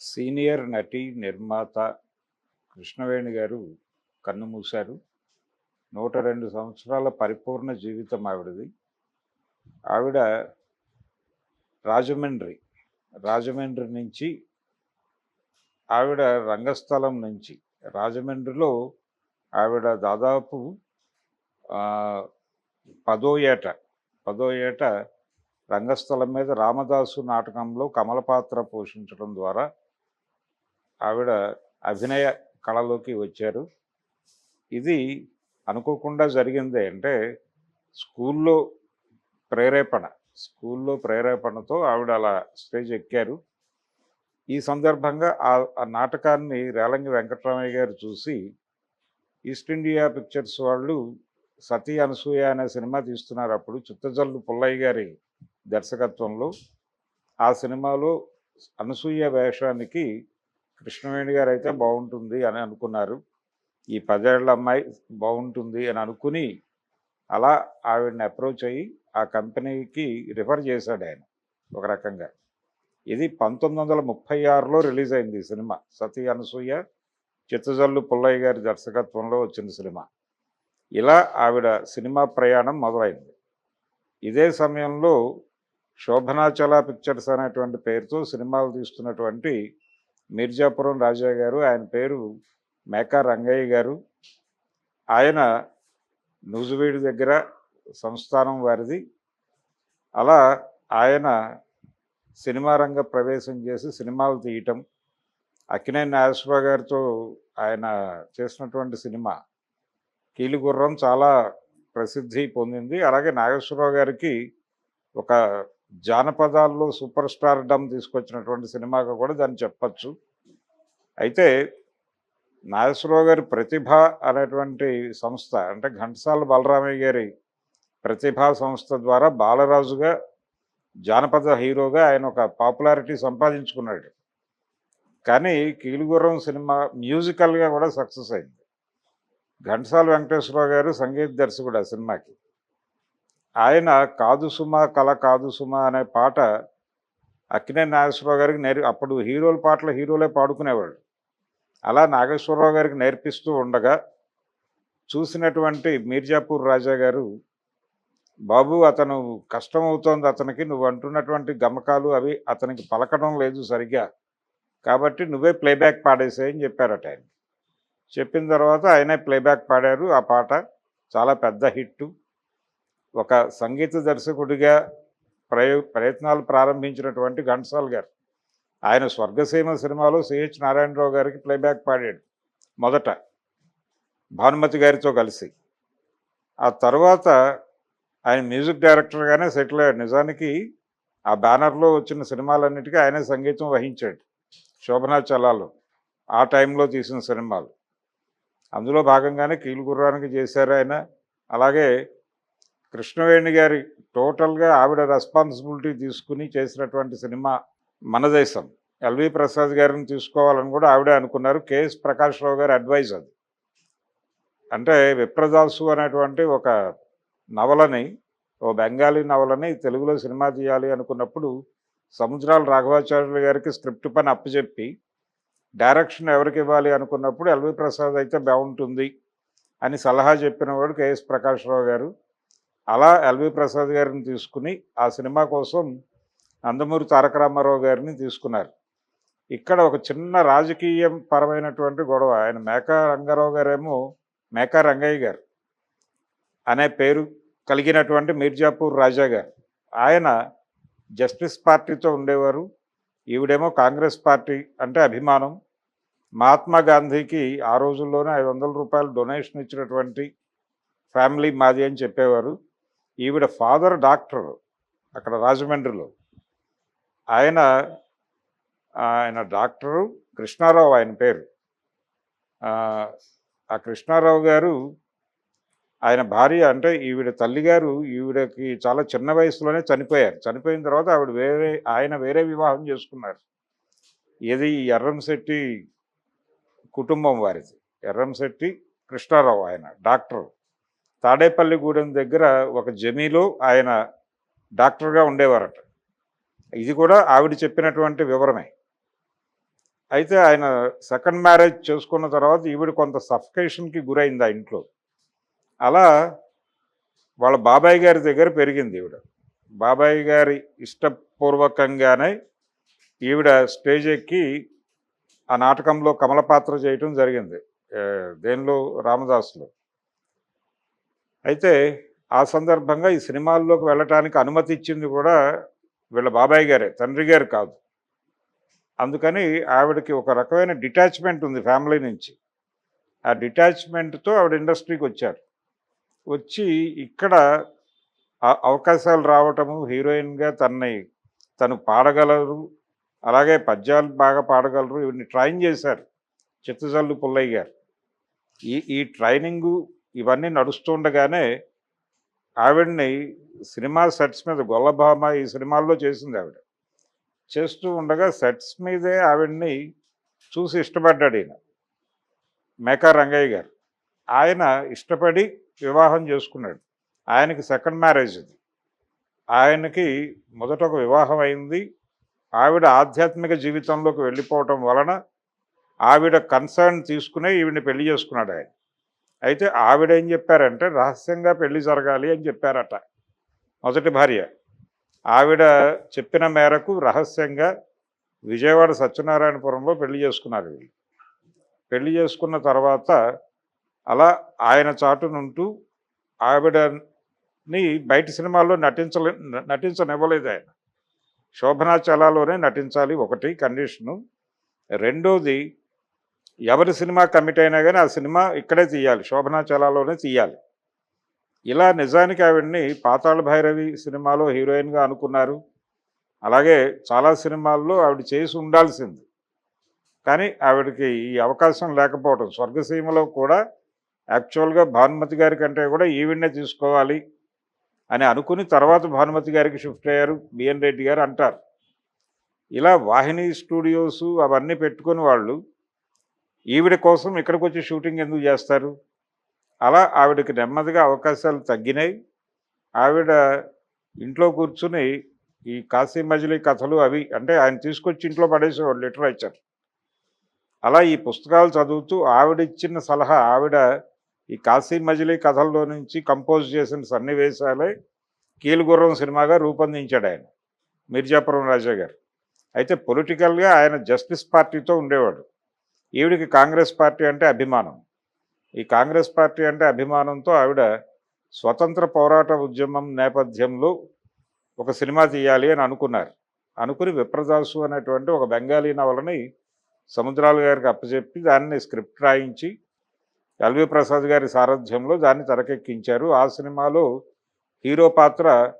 Senior నటి నిర్మాత కృష్ణవేణి గారు కన్నుమూశారు నూట రెండు సంవత్సరాల పరిపూర్ణ జీవితం ఆవిడది. ఆవిడ రాజమండ్రి రాజమండ్రి నుంచి ఆవిడ రంగస్థలం నుంచి రాజమండ్రిలో ఆవిడ దాదాపు పదో ఏట పదో ఏట రంగస్థలం మీద రామదాసు నాటకంలో కమల పాత్ర పోషించడం ద్వారా ఆవిడ అభినయ కళలోకి వచ్చారు. ఇది అనుకోకుండా జరిగింది అంటే స్కూల్లో ప్రేరేపణ స్కూల్లో ప్రేరేపణతో ఆవిడ అలా స్టేజ్ ఎక్కారు. ఈ సందర్భంగా ఆ నాటకాన్ని రేలంగి వెంకటరామయ్య గారు చూసి ఈస్ట్ ఇండియా పిక్చర్స్ వాళ్ళు సతీ అనసూయ అనే సినిమా తీస్తున్నారు. అప్పుడు చిత్తజల్లు పుల్లయ్య గారి దర్శకత్వంలో ఆ సినిమాలో అనసూయ వేషానికి కృష్ణవేణి గారు అయితే బాగుంటుంది అని అనుకున్నారు. ఈ పదేళ్ళ అమ్మాయి బాగుంటుంది అని అనుకుని అలా ఆవిడని అప్రోచ్ అయ్యి ఆ కంపెనీకి రిఫర్ చేశాడు ఆయన ఒక రకంగా. ఇది పంతొమ్మిది వందల ముప్పై ఆరులో రిలీజ్ అయింది ఈ సినిమా. సతీ అనసూయ చిత్తజల్లు పుల్లయ్య గారి దర్శకత్వంలో వచ్చిన సినిమా. ఇలా ఆవిడ సినిమా ప్రయాణం మొదలైంది. ఇదే సమయంలో శోభనాచల పిక్చర్స్ అనేటువంటి పేరుతో సినిమాలు తీస్తున్నటువంటి మిర్జాపురం రాజా గారు ఆయన పేరు మేకా రంగయ్య గారు. ఆయన నూజువేడి దగ్గర సంస్థానం వారిది. అలా ఆయన సినిమా రంగ ప్రవేశం చేసి సినిమాలు తీయటం. అక్కినేని నాగేశ్వరరావు గారితో ఆయన చేసినటువంటి సినిమా. కీలుగుర్రం చాలా ప్రసిద్ధి పొందింది. అలాగే నాగేశ్వరరావు గారికి ఒక జానపదాల్లో సూపర్ స్టార్ డమ్ తీసుకొచ్చినటువంటి సినిమాగా కూడా దాన్ని చెప్పచ్చు. అయితే నాగేశ్వరరావు గారి ప్రతిభ అనేటువంటి సంస్థ అంటే ఘంటసాల బలరామయ్య గారి ప్రతిభా సంస్థ ద్వారా బాలరాజుగా జానపద హీరోగా ఆయన ఒక పాపులారిటీ సంపాదించుకున్నాడు. కానీ కీలుగుర్రం సినిమా మ్యూజికల్గా కూడా సక్సెస్ అయింది. ఘంటసాల వెంకటేశ్వరరావు గారు సంగీత దర్శకుడు ఆ సినిమాకి. ఆయన కాదు సుమా కళ కాదు సుమా అనే పాట అక్కినే నాగేశ్వరరావు గారికి నేర్ అప్పుడు హీరోల పాటలు హీరోలే పాడుకునేవాడు అలా నాగేశ్వరరావు గారికి నేర్పిస్తూ ఉండగా చూసినటువంటి మీర్జాపూర్ రాజా గారు బాబు అతను కష్టం అవుతోంది అతనికి నువ్వు అంటున్నటువంటి గమకాలు అవి అతనికి పలకడం లేదు సరిగ్గా. కాబట్టి నువ్వే ప్లేబ్యాక్ పాడేసేయని చెప్పారట ఆయన. చెప్పిన తర్వాత ఆయనే ప్లేబ్యాక్ పాడారు. ఆ పాట చాలా పెద్ద హిట్టు. ఒక సంగీత దర్శకుడిగా ప్రయో ప్రయత్నాలు ప్రారంభించినటువంటి ఘంటసాల్ గారు. ఆయన స్వర్గసీమ సినిమాలో సిహెచ్ నారాయణరావు గారికి ప్లేబ్యాక్ పాడాడు మొదట భానుమతి గారితో కలిసి. ఆ తర్వాత ఆయన మ్యూజిక్ డైరెక్టర్గానే సెటిల్ అయ్యాడు. నిజానికి ఆ బ్యానర్లో వచ్చిన సినిమాలన్నిటికీ ఆయనే సంగీతం వహించాడు శోభనా చలాలు ఆ టైంలో తీసిన సినిమాలు. అందులో భాగంగానే కీలుగుర్రానికి చేశారు ఆయన. అలాగే కృష్ణవేణి గారి టోటల్గా ఆవిడ రెస్పాన్సిబిలిటీ తీసుకుని చేసినటువంటి సినిమా మన దేశం. ఎల్వి ప్రసాద్ గారిని తీసుకోవాలని కూడా ఆవిడే అనుకున్నారు. కేఎస్ ప్రకాష్ రావు గారి అడ్వైజ్ అది. అంటే విప్రదాసు అనేటువంటి ఒక నవలని ఓ బెంగాలీ నవలని తెలుగులో సినిమా తీయాలి అనుకున్నప్పుడు సముద్రాల రాఘవాచార్యులు గారికి స్క్రిప్ట్ పని అప్పచెప్పి డైరెక్షన్ ఎవరికి ఇవ్వాలి అనుకున్నప్పుడు ఎల్వి ప్రసాద్ అయితే బాగుంటుంది అని సలహా చెప్పినవాడు కేఎస్ ప్రకాశ్రావు గారు. అలా ఎల్వి ప్రసాద్ గారిని తీసుకుని ఆ సినిమా కోసం నందమూరి తారక రామారావు గారిని తీసుకున్నారు. ఇక్కడ ఒక చిన్న రాజకీయ పరమైనటువంటి గొడవ. ఆయన మేకా రంగారావు గారేమో మేకా రంగయ్య గారు అనే పేరు కలిగినటువంటి మీర్జాపూర్ రాజా గారు. ఆయన జస్టిస్ పార్టీతో ఉండేవారు. ఈవిడేమో కాంగ్రెస్ పార్టీ అంటే అభిమానం. మహాత్మా గాంధీకి ఆ రోజుల్లోనే ఐదు వందల రూపాయలు డొనేషన్ ఇచ్చినటువంటి ఫ్యామిలీ మాది అని చెప్పేవారు. ఈవిడ ఫాదర్ డాక్టర్ అక్కడ రాజమండ్రిలో. ఆయన ఆయన డాక్టరు కృష్ణారావు ఆయన పేరు. ఆ, కృష్ణారావు గారు ఆయన భార్య అంటే ఈవిడ తల్లిగారు ఈవిడకి చాలా చిన్న వయసులోనే చనిపోయారు. చనిపోయిన తర్వాత ఆవిడ వేరే ఆయన వేరే వివాహం చేసుకున్నారు. ఇది ఈ ఎర్రంశెట్టి కుటుంబం వారిది. ఎర్రంశెట్టి కృష్ణారావు ఆయన డాక్టర్. తాడేపల్లిగూడెం దగ్గర ఒక జమీలో ఆయన డాక్టర్గా ఉండేవారట. ఇది కూడా ఆవిడ చెప్పినటువంటి వివరమే. అయితే ఆయన సెకండ్ మ్యారేజ్ చేసుకున్న తర్వాత ఈవిడ కొంత సఫకేషన్కి గురైంది ఆ ఇంట్లో. అలా వాళ్ళ బాబాయ్ గారి దగ్గర పెరిగింది ఈవిడ. బాబాయ్ గారి ఇష్టపూర్వకంగానే ఈవిడ స్టేజ్ ఎక్కి ఆ నాటకంలో కమల పాత్ర చేయటం జరిగింది. దేనిలో? రామదాసులో. అయితే ఆ సందర్భంగా ఈ సినిమాల్లోకి వెళ్ళటానికి అనుమతి ఇచ్చింది కూడా వీళ్ళ బాబాయ్ గారే తండ్రి గారు కాదు. అందుకని ఆవిడకి ఒక రకమైన డిటాచ్మెంట్ ఉంది ఫ్యామిలీ నుంచి. ఆ డిటాచ్మెంట్తో ఆవిడ ఇండస్ట్రీకి వచ్చారు. వచ్చి ఇక్కడ అవకాశాలు రావటము హీరోయిన్గా తనని తను పాడగలరు అలాగే పద్యాలు బాగా పాడగలరు ఇవన్నీ ట్రైన్ చేశారు. చిత్తజల్లు పుల్లయ్య గారు. ఈ ఈ ట్రైనింగు ఇవన్నీ నడుస్తుండగానే ఆవిడ్ని సినిమా సెట్స్ మీద గొల్లభామ ఈ సినిమాల్లో చేసింది ఆవిడ. చేస్తూ ఉండగా సెట్స్ మీదే ఆవిడ్ని చూసి ఇష్టపడ్డాడు ఈయన. మేకా రంగయ్య గారు. ఆయన ఇష్టపడి వివాహం చేసుకున్నాడు. ఆయనకి సెకండ్ మ్యారేజ్ ఇది ఆయనకి మొదట ఒక వివాహం అయింది. ఆవిడ ఆధ్యాత్మిక జీవితంలోకి వెళ్ళిపోవటం వలన ఆవిడ కన్సర్న్ తీసుకునే ఈవిడ్ని పెళ్ళి చేసుకున్నాడు ఆయన. అయితే ఆవిడ ఏం చెప్పారంటే రహస్యంగా పెళ్ళి జరగాలి అని చెప్పారట మొదటి భార్య. ఆవిడ చెప్పిన మేరకు రహస్యంగా విజయవాడ సత్యనారాయణపురంలో పెళ్ళి చేసుకున్నారు వీళ్ళు. పెళ్ళి చేసుకున్న తర్వాత అలా ఆయన చాటునుంటూ ఆవిడని బయట సినిమాల్లో నటించలే నటించనివ్వలేదు ఆయన. శోభనాచలాలోనే నటించాలి ఒకటి కండిషను. రెండోది ఎవరి సినిమా కమిట్ అయినా కానీ ఆ సినిమా ఇక్కడే తీయాలి. శోభనాచలాలోనే తీయాలి. ఇలా నిజానికి ఆవిడ్ని పాతాళ భైరవి సినిమాలో హీరోయిన్గా అనుకున్నారు. అలాగే చాలా సినిమాల్లో ఆవిడ చేసి ఉండాల్సింది. కానీ ఆవిడకి ఈ అవకాశం లేకపోవడం స్వర్గసీమలో కూడా యాక్చువల్గా భానుమతి గారి కంటే కూడా ఈవిడ్నే తీసుకోవాలి అని అనుకుని తర్వాత భానుమతి గారికి షిఫ్ట్ అయ్యారు బిఎన్ రెడ్డి గారు అంటారు. ఇలా వాహిని స్టూడియోస్ అవన్నీ పెట్టుకుని వాళ్ళు ఈవిడ కోసం ఇక్కడికి వచ్చి షూటింగ్ ఎందుకు చేస్తారు? అలా ఆవిడకి నెమ్మదిగా అవకాశాలు తగ్గినాయి. ఆవిడ ఇంట్లో కూర్చుని ఈ కాశీ మజిలీ కథలు అవి అంటే ఆయన తీసుకొచ్చి ఇంట్లో పడేసేవాడు లిటరేచర్ అలా ఈ పుస్తకాలు చదువుతూ ఆవిడ ఇచ్చిన సలహా ఆవిడ ఈ కాశీ మజిలీ కథల్లో నుంచి కంపోజ్ చేసిన సన్నివేశాలే కీలుగుర్రం సినిమాగా రూపొందించాడు ఆయన. మిర్జాపురం రాజా గారు. అయితే పొలిటికల్గా ఆయన జస్టిస్ పార్టీతో ఉండేవాడు. ఈవిడికి కాంగ్రెస్ పార్టీ అంటే అభిమానం. ఈ కాంగ్రెస్ పార్టీ అంటే అభిమానంతో ఆవిడ స్వతంత్ర పోరాట ఉద్యమం నేపథ్యంలో ఒక సినిమా తీయాలి అని అనుకున్నారు. అనుకుని విప్రదాసు అనేటువంటి ఒక బెంగాలీ నవలని సముద్రాల గారికి అప్పచెప్పి దాన్ని స్క్రిప్ట్ రాయించి ఎల్వి ప్రసాద్ గారి సారథ్యంలో దాన్ని తెరకెక్కించారు. ఆ సినిమాలో హీరో పాత్ర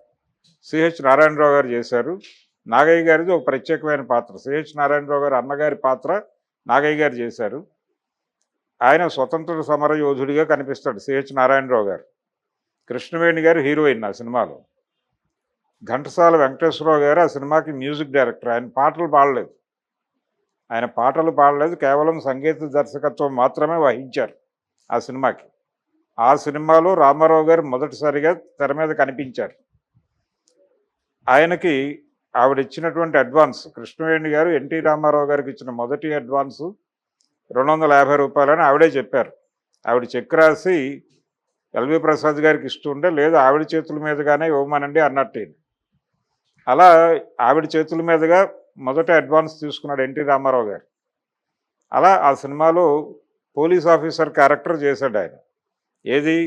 సిహెచ్ నారాయణరావు గారు చేశారు. నాగయ్య గారిది ఒక ప్రత్యేకమైన పాత్ర. సిహెచ్ నారాయణరావు గారు అన్నగారి పాత్ర నాగయ్య గారు చేశారు. ఆయన స్వతంత్ర సమర యోధుడిగా కనిపిస్తాడు సిహెచ్ నారాయణరావు గారు. కృష్ణవేణి గారు హీరోయిన్ ఆ సినిమాలో. ఘంటసాల వెంకటేశ్వరరావు గారు ఆ సినిమాకి మ్యూజిక్ డైరెక్టర్. ఆయన పాటలు పాడలేదు. ఆయన పాటలు పాడలేదు కేవలం సంగీత దర్శకత్వం మాత్రమే వహించారు ఆ సినిమాకి. ఆ సినిమాలో రామారావు గారు మొదటిసారిగా తెర మీద కనిపించారు. ఆయనకి ఆవిడ ఇచ్చినటువంటి అడ్వాన్స్ కృష్ణవేణి గారు ఎన్టీ రామారావు గారికి ఇచ్చిన మొదటి అడ్వాన్స్ రెండు వందల యాభై రూపాయలని ఆవిడే చెప్పారు. ఆవిడ చెక్ రాసి ఎల్వి ప్రసాద్ గారికి ఇస్తుంటే లేదు ఆవిడ చేతుల మీదుగానే ఇవ్వమనండి అన్నట్టు. అలా ఆవిడ చేతుల మీదుగా మొదట అడ్వాన్స్ తీసుకున్నాడు ఎన్టీ రామారావు గారు. అలా ఆ సినిమాలో పోలీస్ ఆఫీసర్ క్యారెక్టర్ చేశాడు ఆయన. ఏది?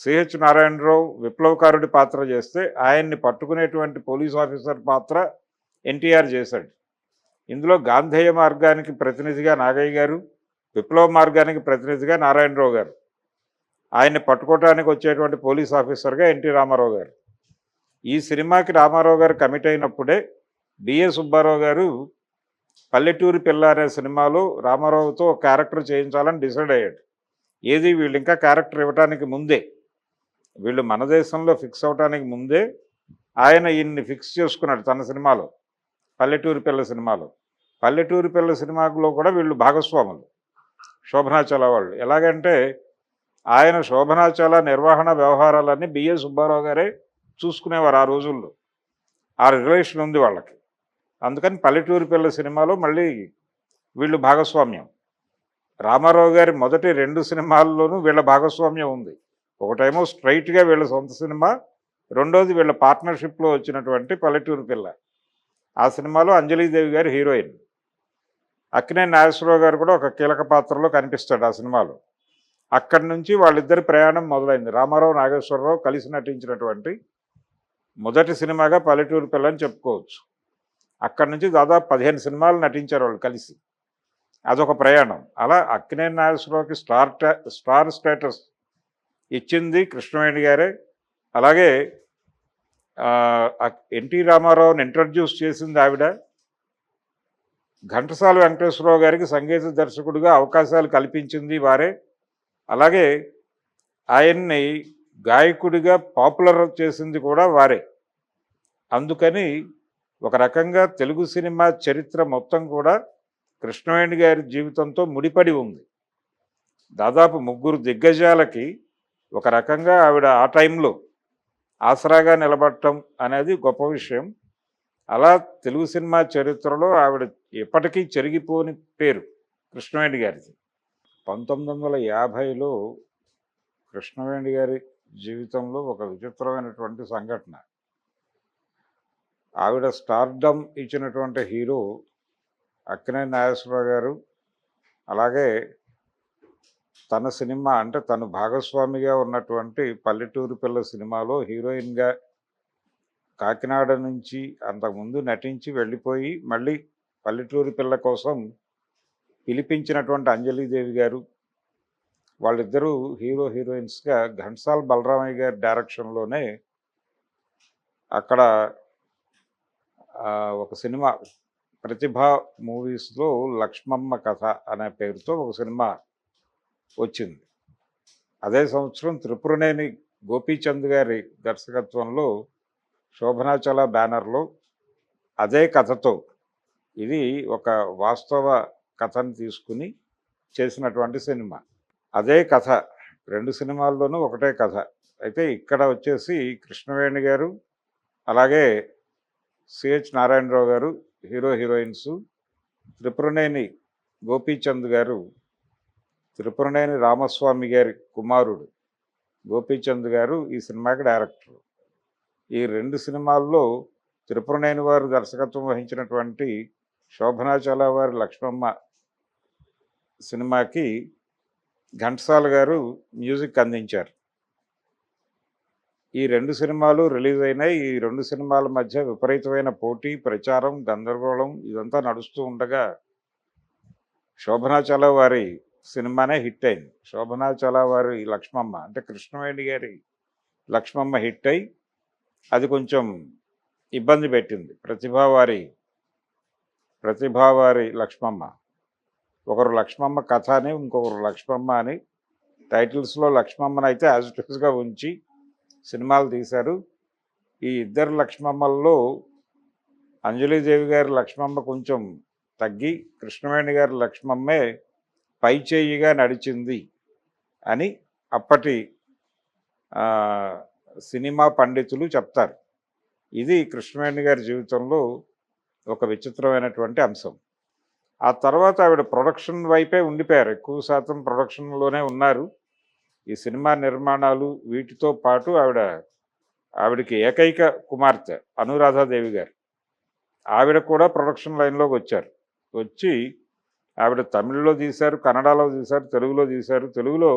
సిహెచ్ నారాయణరావు విప్లవకారుడి పాత్ర చేస్తే ఆయన్ని పట్టుకునేటువంటి పోలీస్ ఆఫీసర్ పాత్ర ఎన్టీఆర్ చేశాడు. ఇందులో గాంధేయ మార్గానికి ప్రతినిధిగా నాగయ్య గారు విప్లవ మార్గానికి ప్రతినిధిగా నారాయణరావు గారు. ఆయన్ని పట్టుకోవటానికి వచ్చేటువంటి పోలీస్ ఆఫీసర్గా ఎన్టీ రామారావు గారు. ఈ సినిమాకి రామారావు గారు కమిట్ అయినప్పుడే బిఏ సుబ్బారావు గారు పల్లెటూరి పిల్ల అనే సినిమాలో రామారావుతో క్యారెక్టర్ చేయించాలని డిసైడ్ అయ్యాడు. ఏది వీళ్ళు ఇంకా క్యారెక్టర్ ఇవ్వడానికి ముందే వీళ్ళు మన దేశంలో ఫిక్స్ అవడానికి ముందే ఆయన ఈయన్ని ఫిక్స్ చేసుకున్నాడు తన సినిమాలో పల్లెటూరి పిల్ల సినిమాలో. పల్లెటూరి పిల్ల సినిమాలో కూడా వీళ్ళు భాగస్వాములు శోభనాచల వాళ్ళు. ఎలాగంటే ఆయన శోభనాచల నిర్వహణ వ్యవహారాలన్నీ బిఏ సుబ్బారావు గారే చూసుకునేవారు ఆ రోజుల్లో. ఆ రిలేషన్ ఉంది వాళ్ళకి. అందుకని పల్లెటూరి పిల్ల సినిమాలో మళ్ళీ వీళ్ళు భాగస్వామ్యం. రామారావు గారి మొదటి రెండు సినిమాల్లోనూ వీళ్ళ భాగస్వామ్యం ఉంది. ఒకటేమో స్ట్రైట్గా వీళ్ళ సొంత సినిమా రెండోది వీళ్ళ పార్ట్నర్షిప్లో వచ్చినటువంటి పల్లెటూరు పిల్ల. ఆ సినిమాలో అంజలీదేవి గారు హీరోయిన్. అక్కినే నాగేశ్వరరావు గారు కూడా ఒక కీలక పాత్రలో కనిపిస్తాడు ఆ సినిమాలో. అక్కడి నుంచి వాళ్ళిద్దరి ప్రయాణం మొదలైంది. రామారావు నాగేశ్వరరావు కలిసి నటించినటువంటి మొదటి సినిమాగా పల్లెటూరు పిల్ల అని చెప్పుకోవచ్చు. అక్కడి నుంచి దాదాపు పదిహేను సినిమాలు నటించారు వాళ్ళు కలిసి. అదొక ప్రయాణం. అలా అక్కినే నాగేశ్వరరావుకి స్టార్ స్టార్ స్టేటస్ ఇచ్చింది కృష్ణవేణి గారే. అలాగే ఎన్టీ రామారావుని ఇంట్రడ్యూస్ చేసింది ఆవిడ. ఘంటసాల వెంకటేశ్వరరావు గారికి సంగీత దర్శకుడిగా అవకాశాలు కల్పించింది వారే. అలాగే ఆయన్ని గాయకుడిగా పాపులర్ చేసింది కూడా వారే. అందుకని ఒక రకంగా తెలుగు సినిమా చరిత్ర మొత్తం కూడా కృష్ణవేణి గారి జీవితంతో ముడిపడి ఉంది. దాదాపు ముగ్గురు దిగ్గజాలకి ఒక రకంగా ఆవిడ ఆ టైంలో ఆసరాగా నిలబడటం అనేది గొప్ప విషయం. అలా తెలుగు సినిమా చరిత్రలో ఆవిడ ఎప్పటికీ చెరిగిపోని పేరు కృష్ణవేణి గారిది. పంతొమ్మిది వందల యాభైలో కృష్ణవేణి గారి జీవితంలో ఒక విచిత్రమైనటువంటి సంఘటన. ఆవిడ స్టార్డమ్ ఇచ్చినటువంటి హీరో అక్కినే నాగేశ్వరరావు గారు అలాగే తన సినిమా అంటే తను భాగస్వామిగా ఉన్నటువంటి పల్లెటూరు పిల్ల సినిమాలో హీరోయిన్గా కాకినాడ నుంచి అంతకుముందు నటించి వెళ్ళిపోయి మళ్ళీ పల్లెటూరు పిల్ల కోసం పిలిపించినటువంటి అంజలీదేవి గారు వాళ్ళిద్దరూ హీరో హీరోయిన్స్గా ఘంటసాల్ బలరామయ్య గారి డైరెక్షన్లోనే అక్కడ ఒక సినిమా ప్రతిభా మూవీస్లో లక్ష్మమ్మ కథ అనే పేరుతో ఒక సినిమా వచ్చింది. అదే సంవత్సరం త్రిపురనేని గోపీచంద్ గారి దర్శకత్వంలో శోభనాచల బ్యానర్లో అదే కథతో ఇది ఒక వాస్తవ కథను తీసుకుని చేసినటువంటి సినిమా. అదే కథ రెండు సినిమాల్లోనూ ఒకటే కథ. అయితే ఇక్కడ వచ్చేసి కృష్ణవేణి గారు అలాగే సిహెచ్ నారాయణరావు గారు హీరో హీరోయిన్స్ త్రిపురనేని గోపీచంద్ గారు త్రిపురనేని రామస్వామి గారి కుమారుడు గోపీచంద్ గారు ఈ సినిమాకి డైరెక్టర్. ఈ రెండు సినిమాల్లో త్రిపురనేని వారు దర్శకత్వం వహించినటువంటి శోభనాచల వారి లక్ష్మమ్మ సినిమాకి ఘంటసాల గారు మ్యూజిక్ అందించారు. ఈ రెండు సినిమాలు రిలీజ్ అయినాయి. ఈ రెండు సినిమాల మధ్య విపరీతమైన పోటీ ప్రచారం గందరగోళం ఇదంతా నడుస్తూ ఉండగా శోభనాచల వారి సినిమానే హిట్ అయింది. శోభనాచల వారి లక్ష్మమ్మ అంటే కృష్ణవేణి గారి లక్ష్మమ్మ హిట్ అయి అది కొంచెం ఇబ్బంది పెట్టింది. ప్రతిభావారి ప్రతిభావారి లక్ష్మమ్మ. ఒకరు లక్ష్మమ్మ కథ అని ఇంకొకరు లక్ష్మమ్మ అని టైటిల్స్లో లక్ష్మమ్మని అయితే యాజిటివ్స్గా ఉంచి సినిమాలు తీశారు. ఈ ఇద్దరు లక్ష్మమ్మల్లో అంజలీదేవి గారి లక్ష్మమ్మ కొంచెం తగ్గి కృష్ణవేణి గారి లక్ష్మమ్మే పై చేయిగా నడిచింది అని అప్పటి సినిమా పండితులు చెప్తారు. ఇది కృష్ణవేణి గారి జీవితంలో ఒక విచిత్రమైనటువంటి అంశం. ఆ తర్వాత ఆవిడ ప్రొడక్షన్ వైపే ఉండిపోయారు. ఎక్కువ శాతం ప్రొడక్షన్లోనే ఉన్నారు. ఈ సినిమా నిర్మాణాలు వీటితో పాటు ఆవిడ ఆవిడకి ఏకైక కుమార్తె అనురాధాదేవి గారు. ఆవిడ కూడా ప్రొడక్షన్ లైన్లోకి వచ్చారు. వచ్చి ఆవిడ తమిళ్ళో తీశారు కన్నడలో తీశారు తెలుగులో తీశారు. తెలుగులో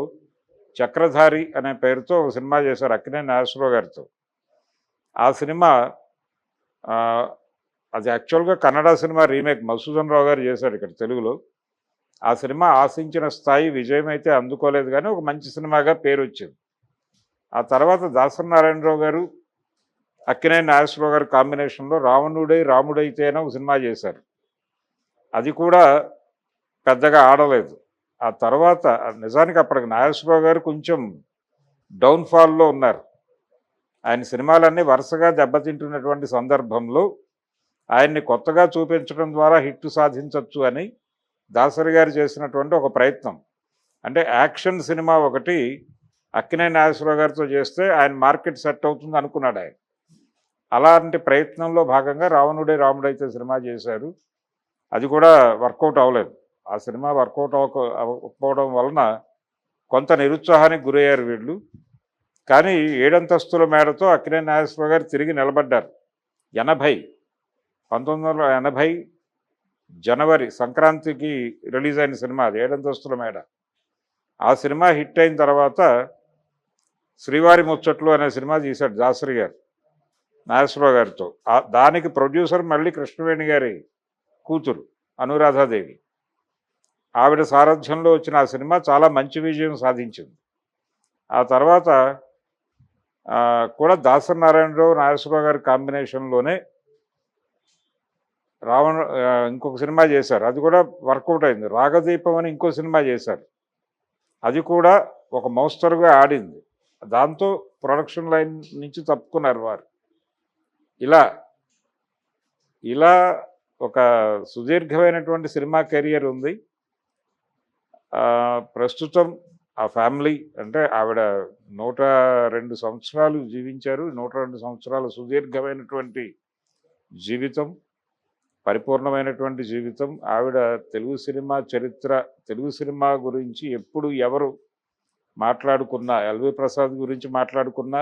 చక్రధారి అనే పేరుతో ఒక సినిమా చేశారు అక్కినే నాగేశ్వరరావు గారితో. ఆ సినిమా అది యాక్చువల్గా కన్నడ సినిమా రీమేక్ మధుసూదన్ రావు గారు చేశారు ఇక్కడ తెలుగులో. ఆ సినిమా ఆశించిన స్థాయి విజయం అయితే అందుకోలేదు కానీ ఒక మంచి సినిమాగా పేరు వచ్చింది. ఆ తర్వాత దాసరి నారాయణరావు గారు అక్కినే నాగేశ్వరరావు గారు కాంబినేషన్లో రావణుడై రాముడైతేనే ఒక సినిమా చేశారు. అది కూడా పెద్దగా ఆడలేదు. ఆ తర్వాత నిజానికి అప్పటికి నాగేశ్వరరావు గారు కొంచెం డౌన్ఫాల్లో ఉన్నారు. ఆయన సినిమాలన్నీ వరుసగా దెబ్బతింటున్నటువంటి సందర్భంలో ఆయన్ని కొత్తగా చూపించడం ద్వారా హిట్ సాధించవచ్చు అని దాసరి గారు చేసినటువంటి ఒక ప్రయత్నం. అంటే యాక్షన్ సినిమా ఒకటి అక్కినే నాగేశ్వరరావు గారితో చేస్తే ఆయన మార్కెట్ సెట్ అవుతుంది అనుకున్నాడు ఆయన. అలాంటి ప్రయత్నంలో భాగంగా రావణుడే రాముడైతే సినిమా చేశారు. అది కూడా వర్కౌట్ అవ్వలేదు. ఆ సినిమా వర్కౌట్ అవ్వక అవ్వకపోవడం వలన కొంత నిరుత్సాహానికి గురయ్యారు వీళ్ళు. కానీ ఏడంతస్తుల మేడతో అక్కినే నాగేశ్వర గారు తిరిగి నిలబడ్డారు. ఎనభై పంతొమ్మిది వందల ఎనభై జనవరి సంక్రాంతికి రిలీజ్ అయిన సినిమా అది ఏడంతస్తుల మేడ. ఆ సినిమా హిట్ అయిన తర్వాత శ్రీవారి ముచ్చట్లు అనే సినిమా తీశాడు దాసరి గారు నాగేశ్వరరావు గారితో. దానికి ప్రొడ్యూసర్ మళ్ళీ కృష్ణవేణి గారి కూతురు అనురాధాదేవి. ఆవిడ సారథ్యంలో వచ్చిన ఆ సినిమా చాలా మంచి విజయం సాధించింది. ఆ తర్వాత కూడా దాసరి నారాయణరావు నాగేశ్వరరావు గారి కాంబినేషన్లోనే రావణ ఇంకొక సినిమా చేశారు. అది కూడా వర్కౌట్ అయింది. రాగదీపం అని ఇంకో సినిమా చేశారు. అది కూడా ఒక మోస్తరుగా ఆడింది. దాంతో ప్రొడక్షన్ లైన్ నుంచి తప్పుకున్నారు వారు. ఇలా ఇలా ఒక సుదీర్ఘమైనటువంటి సినిమా కెరియర్ ఉంది. ప్రస్తుతం ఆ ఫ్యామిలీ అంటే ఆవిడ నూట రెండు సంవత్సరాలు జీవించారు నూట రెండు సంవత్సరాలు సుదీర్ఘమైనటువంటి జీవితం పరిపూర్ణమైనటువంటి జీవితం. ఆవిడ తెలుగు సినిమా చరిత్ర తెలుగు సినిమా గురించి ఎప్పుడు ఎవరు మాట్లాడుకున్నా ఎల్వి ప్రసాద్ గురించి మాట్లాడుకున్నా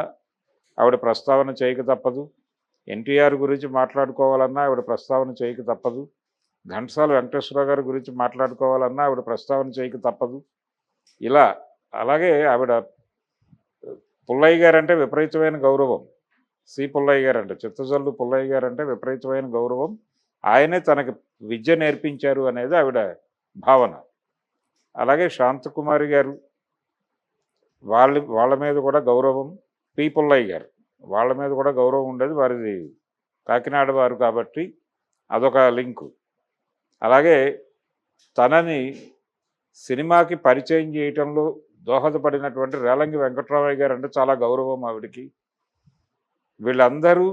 ఆవిడ ప్రస్తావన చేయక తప్పదు. ఎన్టీఆర్ గురించి మాట్లాడుకోవాలన్నా ఆవిడ ప్రస్తావన చేయక తప్పదు. ఘంటసాల వెంకటేశ్వరరావు గారి గురించి మాట్లాడుకోవాలన్నా ఆవిడ ప్రస్తావన చేయక తప్పదు. ఇలా అలాగే ఆవిడ పుల్లయ్య గారంటే విపరీతమైన గౌరవం. సి పుల్లయ్య గారు అంటే చిత్తజల్లు పుల్లయ్య గారు అంటే విపరీతమైన గౌరవం. ఆయనే తనకి విద్య నేర్పించారు అనేది ఆవిడ భావన. అలాగే శాంతకుమారి గారు వాళ్ళ వాళ్ళ మీద కూడా గౌరవం. పి పుల్లయ్య గారు వాళ్ళ మీద కూడా గౌరవం ఉండేది వారిది కాకినాడ వారు కాబట్టి అదొక లింకు. అలాగే తనని సినిమాకి పరిచయం చేయటంలో దోహదపడినటువంటి రేలంగి వెంకట్రామయ్య గారు అంటే చాలా గౌరవం ఆవిడకి. వీళ్ళందరూ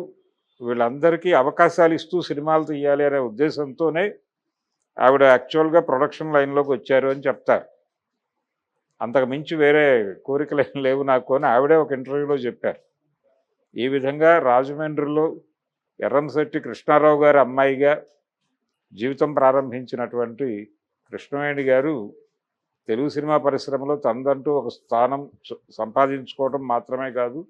వీళ్ళందరికీ అవకాశాలు ఇస్తూ సినిమాలు తీయాలి అనే ఉద్దేశంతోనే ఆవిడ యాక్చువల్గా ప్రొడక్షన్ లైన్లోకి వచ్చారు అని చెప్తారు. అంతకు మించి వేరే కోరికలు ఏం లేవు నాకు అని ఆవిడే ఒక ఇంటర్వ్యూలో చెప్పారు. ఈ విధంగా రాజమండ్రిలో ఎర్రంశెట్టి కృష్ణారావు గారి అమ్మాయిగా జీవితం ప్రారంభించినటువంటి కృష్ణవేణి గారు తెలుగు సినిమా పరిశ్రమలో తనదంటూ ఒక స్థానం సంపాదించుకోవడం మాత్రమే కాదు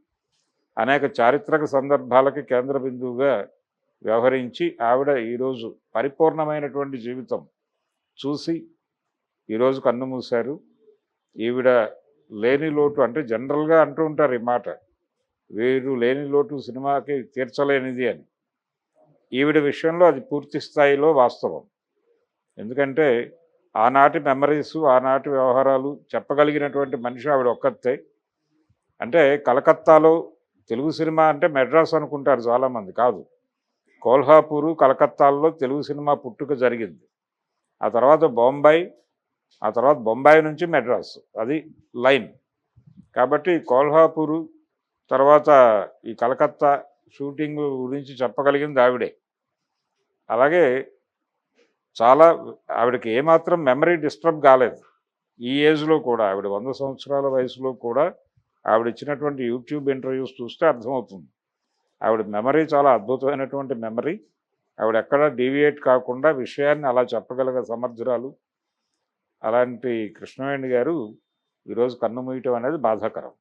అనేక చారిత్రక సందర్భాలకి కేంద్ర బిందువుగా వ్యవహరించి ఆవిడ ఈరోజు పరిపూర్ణమైనటువంటి జీవితం చూసి ఈరోజు కన్ను మూశారు. ఈవిడ లేని లోటు అంటే జనరల్గా అంటూ ఉంటారు ఈ మాట వీరు లేని లోటు సినిమాకి తీర్చలేనిది అని. ఈవిడ విషయంలో అది పూర్తి స్థాయిలో వాస్తవం. ఎందుకంటే ఆనాటి మెమరీస్ ఆనాటి వ్యవహారాలు చెప్పగలిగినటువంటి మనిషి ఆవిడ ఒక్కతే. అంటే కలకత్తాలో తెలుగు సినిమా అంటే మెడ్రాస్ అనుకుంటారు చాలామంది కాదు. కోల్హాపూరు కలకత్తాల్లో తెలుగు సినిమా పుట్టుక జరిగింది. ఆ తర్వాత బొంబాయి ఆ తర్వాత బొంబాయి నుంచి మెడ్రాస్ అది లైన్. కాబట్టి కోల్హాపూరు తర్వాత ఈ కలకత్తా షూటింగ్ గురించి చెప్పగలిగింది ఆవిడే. అలాగే చాలా ఆవిడకి ఏమాత్రం మెమరీ డిస్టర్బ్ కాలేదు. ఈ ఏజ్లో కూడా ఆవిడ వంద సంవత్సరాల వయసులో కూడా ఆవిడ ఇచ్చినటువంటి యూట్యూబ్ ఇంటర్వ్యూస్ చూస్తే అర్థమవుతుంది. ఆవిడ మెమరీ చాలా అద్భుతమైనటువంటి మెమరీ ఆవిడ ఎక్కడ డీవియేట్ కాకుండా విషయాన్ని అలా చెప్పగలిగే సమర్థురాలు. అలాంటి కృష్ణవేణి గారు ఈరోజు కన్ను మూయటం అనేది బాధాకరం.